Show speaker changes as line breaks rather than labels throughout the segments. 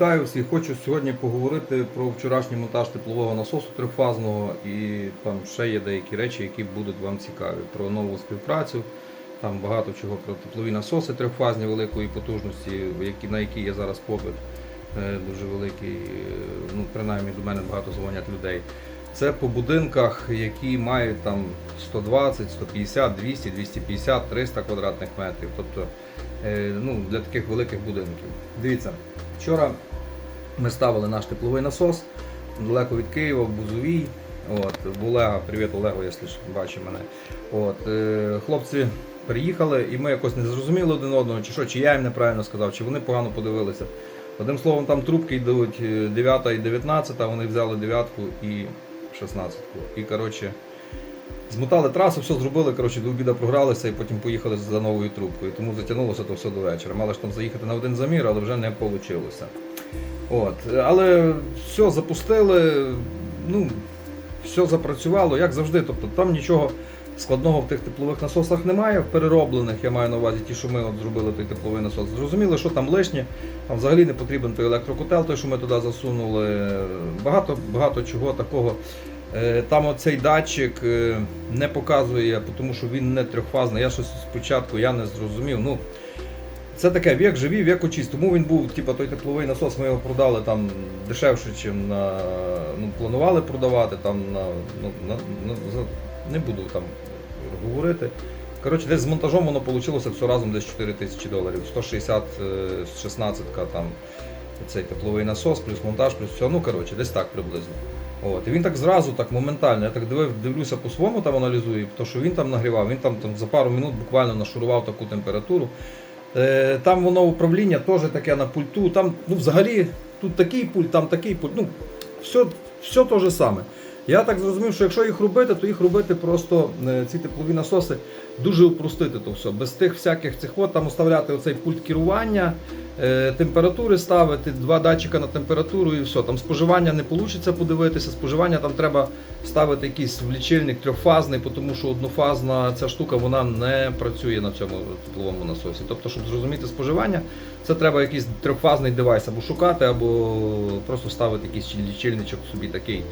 Вітаю всіх. Хочу сьогодні поговорити про вчорашній монтаж теплового насосу трьохфазного і там ще є деякі речі, які будуть вам цікаві. Про нову співпрацю. Там багато чого про теплові насоси трьохфазні великої потужності, на які є зараз попит е, дуже великий. Е, Ну, принаймні до мене багато дзвонять людей. Це по будинках, які мають там 120, 150, 200, 250, 300 квадратних метрів. Тобто е, ну, для таких великих будинків. Дивіться, вчора ми ставили наш тепловий насос далеко від Києва, в Бузовій. От, в Олега, привіт Олегу, якщо ж бачить мене. От, е, хлопці приїхали і ми якось не зрозуміли один одного, чи що, чи я їм неправильно сказав, чи вони погано подивилися. Одним словом, там трубки йдуть е, 9 і 19, вони взяли 9 і 16. І коротше, змотали трасу, все зробили, коротше, до обіду програлися і потім поїхали за новою трубкою. Тому затягнулося то все до вечора. Мали ж там заїхати на один замір, але вже не вийшло. От. Але все запустили, ну, все запрацювало, як завжди. Тобто там нічого складного в тих теплових насосах немає, в перероблених, я маю на увазі ті, що ми от зробили той тепловий насос. Зрозуміло, що там лишнє, там взагалі не потрібен той електрокотел, той, що ми туди засунули. Багато, багато чого такого. Е, Там оцей датчик е, не показує, тому що він не трьохфазний. Я щось спочатку я не зрозумів. Ну, це таке вік живі, вік учись. Тому він був, типу, той тепловий насос, ми його продали там дешевше, ніж на, ну, планували продавати. Там, на, ну, на, на, не буду там говорити. Коротше, десь з монтажом воно вийшло все разом десь 4 тисячі доларів. 160 е, 16 там цей тепловий насос, плюс монтаж, плюс все. Ну, коротше, десь так приблизно. От. І він так зразу, так моментально. Я так дивив, дивлюся по своєму там аналізую, то що він там нагрівав, він там, там за пару минут буквально нашурував таку температуру. Е, Там воно управління теж таке на пульту. Там ну, взагалі тут такий пульт, там такий пульт. Ну, все, все те же саме. Я так зрозумів, що якщо їх робити, то їх робити просто е, ці теплові насоси дуже упростити то все. Без тих всяких цих от там уставляти оцей пульт керування, е, температури ставити, два датчика на температуру і все. Там споживання не вийде подивитися. Споживання там треба ставити якийсь влічильник трьохфазний, тому що однофазна ця штука вона не працює на цьому тепловому насосі. Тобто, щоб зрозуміти споживання, це треба якийсь трьохфазний девайс або шукати, або просто ставити якийсь лічильничок собі такий,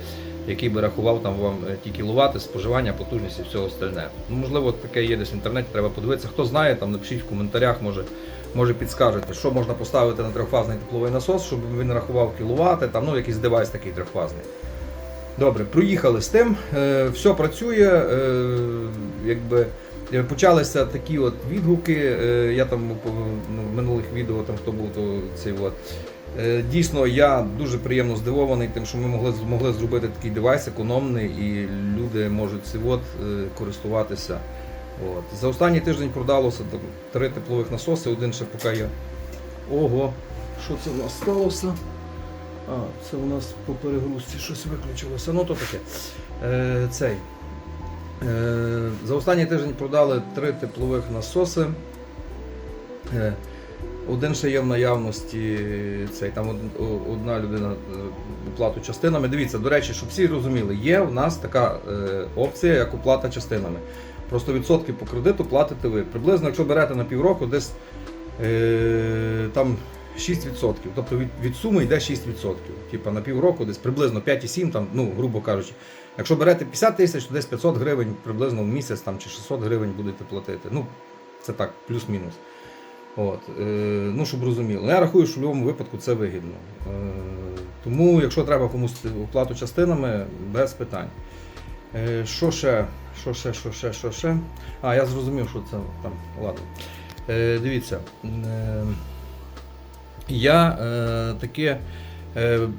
який би рахував там вам е, ті кіловати, споживання, потужність і все остальне. Ну, можливо, таке є десь в інтернеті, треба подивитися. Хто знає, там напишіть в коментарях, може, може підскажете, що можна поставити на трьохфазний тепловий насос, щоб він рахував кіловати, там, ну, якийсь девайс такий трьохфазний. Добре, проїхали з тим, е, все працює. Е, якби, почалися такі от відгуки. Я там ну, в минулих відео, там хто був, то цей от. Е, Дійсно, я дуже приємно здивований тим, що ми могли, змогли зробити такий девайс економний, і люди можуть цим е, користуватися. От. За останній тиждень продалося три теплових насоси, один ще поки є. Ого, що це в нас сталося? А, це у нас по перегрузці щось виключилося. Ну то таке. Е, цей. Е, за останній тиждень продали три теплових насоси. Е, один ще є в наявності, цей, там одна людина е, оплату частинами. Дивіться, до речі, щоб всі розуміли, є в нас така е, опція, як оплата частинами. Просто відсотки по кредиту платите ви. Приблизно, якщо берете на півроку, десь е, там 6%. Тобто від, від суми йде 6%. Типа на півроку десь приблизно 5,7, там, ну, грубо кажучи. Якщо берете 50 тисяч, то десь 500 гривень приблизно в місяць там, чи 600 гривень будете платити. Ну, це так, плюс-мінус. От, е, ну, щоб розуміло. Я рахую, що в будь-якому випадку це вигідно. Е, тому, якщо треба комусь оплату частинами, без питань. Е, що ще? Що ще, що ще, що ще? А, я зрозумів, що це там. Ладно. Дивіться. Я таке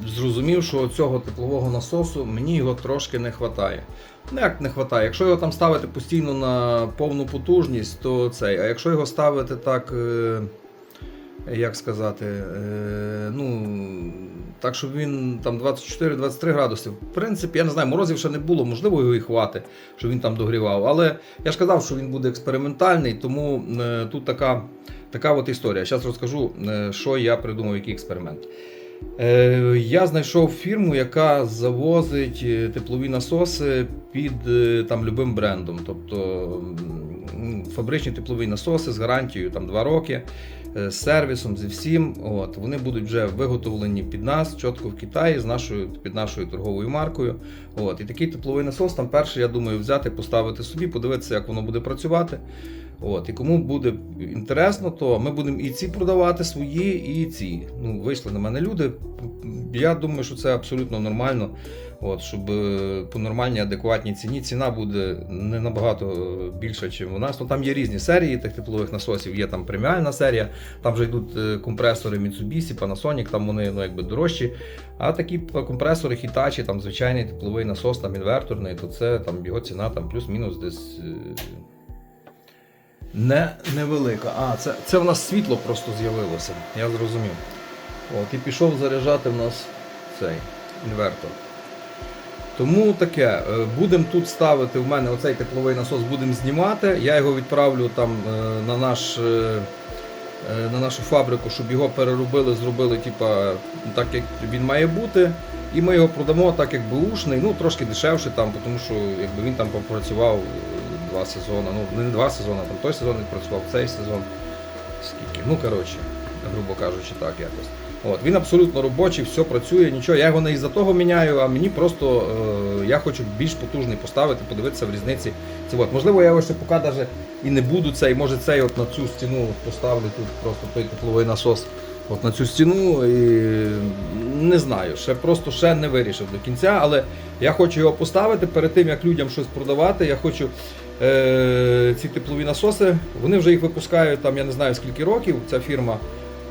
зрозумів, що цього теплового насосу мені його трошки не вистачає. Ну як не вистачає? Якщо його там ставити постійно на повну потужність, то цей. А якщо його ставити так, е, як сказати, е, ну, так, щоб він там 24-23 градуси. В принципі, я не знаю, морозів ще не було, можливо, його і хватить, щоб він там догрівав. Але я ж казав, що він буде експериментальний, тому е, тут така, така от історія. Зараз розкажу, е, що я придумав, який експеримент. Е, Я знайшов фірму, яка завозить е, теплові насоси під е, там любим брендом. Тобто фабричні теплові насоси з гарантією там 2 роки. з сервісом, зі всім. От, вони будуть вже виготовлені під нас, чітко в Китаї, з нашою, під нашою торговою маркою. От, і такий тепловий насос, там перший, я думаю, взяти, поставити собі, подивитися, як воно буде працювати. От, і кому буде інтересно, то ми будемо і ці продавати свої, і ці. Ну, вийшли на мене люди. Я думаю, що це абсолютно нормально. От, щоб е, по нормальній, адекватній ціні ціна буде не набагато е, більша, ніж у нас. Ну, там є різні серії тих теплових насосів, є там преміальна серія, там вже йдуть е, компресори Mitsubishi, Panasonic, там вони ну, якби дорожчі. А такі компресори Hitachi, там звичайний тепловий насос, там інверторний, то це там його ціна там плюс-мінус десь. Не, невелика. А, це, це в нас світло просто з'явилося, я зрозумів. От, і пішов заряджати в нас цей інвертор. Тому таке, е, будемо тут ставити в мене оцей тепловий насос, будемо знімати. Я його відправлю там е, на наш. е, На нашу фабрику, щоб його переробили, зробили типа, так, як він має бути. І ми його продамо так, як бушний, ну трошки дешевше, там, тому що якби він там попрацював два сезони. Ну, не два сезони, там той сезон відпрацював, цей сезон. Скільки? Ну, коротше, грубо кажучи, так якось. От, він абсолютно робочий, все працює, нічого. Я його не із-за того міняю, а мені просто е, я хочу більш потужний поставити, подивитися в різниці. Це от. Можливо, я його ще поки навіть і не буду цей, може цей от на цю стіну поставлю тут просто той тепловий насос. От на цю стіну і не знаю, ще просто ще не вирішив до кінця, але я хочу його поставити перед тим, як людям щось продавати. Я хочу ці теплові насоси. Вони вже їх випускають там, я не знаю скільки років, ця фірма.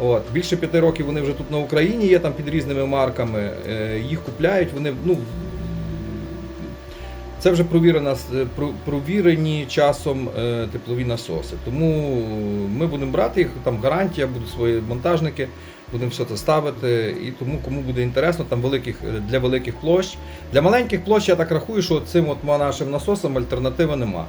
От, більше п'яти років вони вже тут на Україні є там під різними марками. Е, їх купляють. Вони ну це вже провірена, провірені часом е, теплові насоси. Тому ми будемо брати їх, там гарантія, будуть свої монтажники, будемо все це ставити. І тому, кому буде інтересно, там великих, е, для великих площ. Для маленьких площ я так рахую, що цим от нашим насосам альтернативи нема.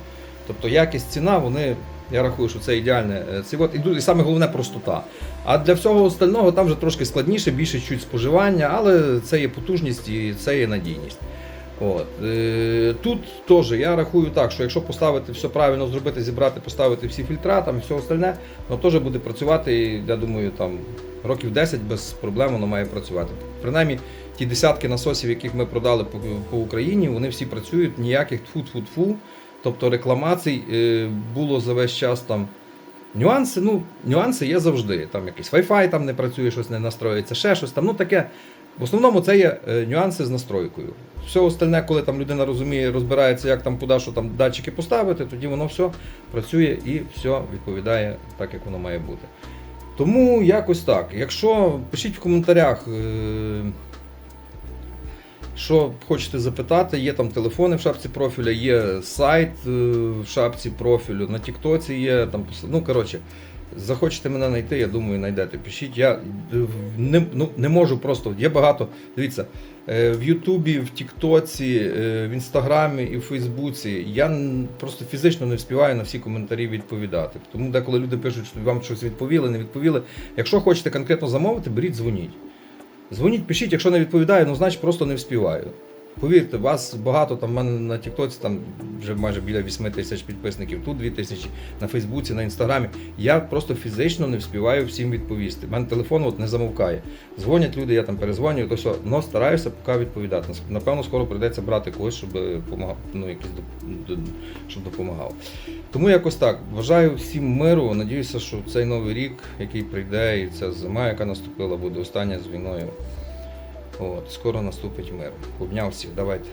Тобто якість ціна, вони, я рахую, що це ідеальне. е, Це от, і, і саме головне простота. А для всього остального там вже трошки складніше, більше чуть споживання, але це є потужність і це є надійність. От. Е, Тут теж я рахую так, що якщо поставити все правильно зробити, зібрати, поставити всі фільтра там і все остальне, воно теж буде працювати, я думаю, там років 10 без проблем воно має працювати. Принаймні, ті десятки насосів, яких ми продали по, по Україні, вони всі працюють, ніяких тфу-тфу-тфу. Тобто рекламацій е, було за весь час там. Нюанси, ну, нюанси є завжди. Там якийсь Wi-Fi там не працює, щось не настроїться, ще щось там. Ну таке. В основному це є е, нюанси з настройкою. Все остальне, коли там людина розуміє, розбирається, як там куди що там датчики поставити, тоді воно все працює і все відповідає так, як воно має бути. Тому якось так. Якщо пишіть в коментарях, е, що хочете запитати, є там телефони в шапці профіля, є сайт е, в шапці профілю, на Тіктоці є там Ну, коротше, захочете мене знайти, я думаю, знайдете. Пишіть. Я е, не, ну, не можу просто. Є багато. Дивіться, е, в Ютубі, в Тіктоці, е, в Інстаграмі і в Фейсбуці. Я просто фізично не вспіваю на всі коментарі відповідати. Тому деколи люди пишуть, що вам щось відповіли, не відповіли. Якщо хочете конкретно замовити, беріть, дзвоніть. Дзвоніть, пишіть, якщо не відповідаю, ну значить просто не вспіваю. Повірте, вас багато там в мене на Тіктоці там вже майже біля 8 тисяч підписників, тут 2 тисячі, на Фейсбуці, на Інстаграмі. Я просто фізично не вспіваю всім відповісти. У мене телефон от не замовкає. Дзвонять люди, я там перезвонюю, то все, но стараюся поки відповідати. Напевно, скоро прийдеться брати когось, щоб допомагав, ну, якийсь щоб допомагав. Тому якось так. Бажаю всім миру. Надіюся, що цей новий рік, який прийде, і ця зима, яка наступила, буде остання з війною. От, скоро наступить мир. Обняв всіх, давайте.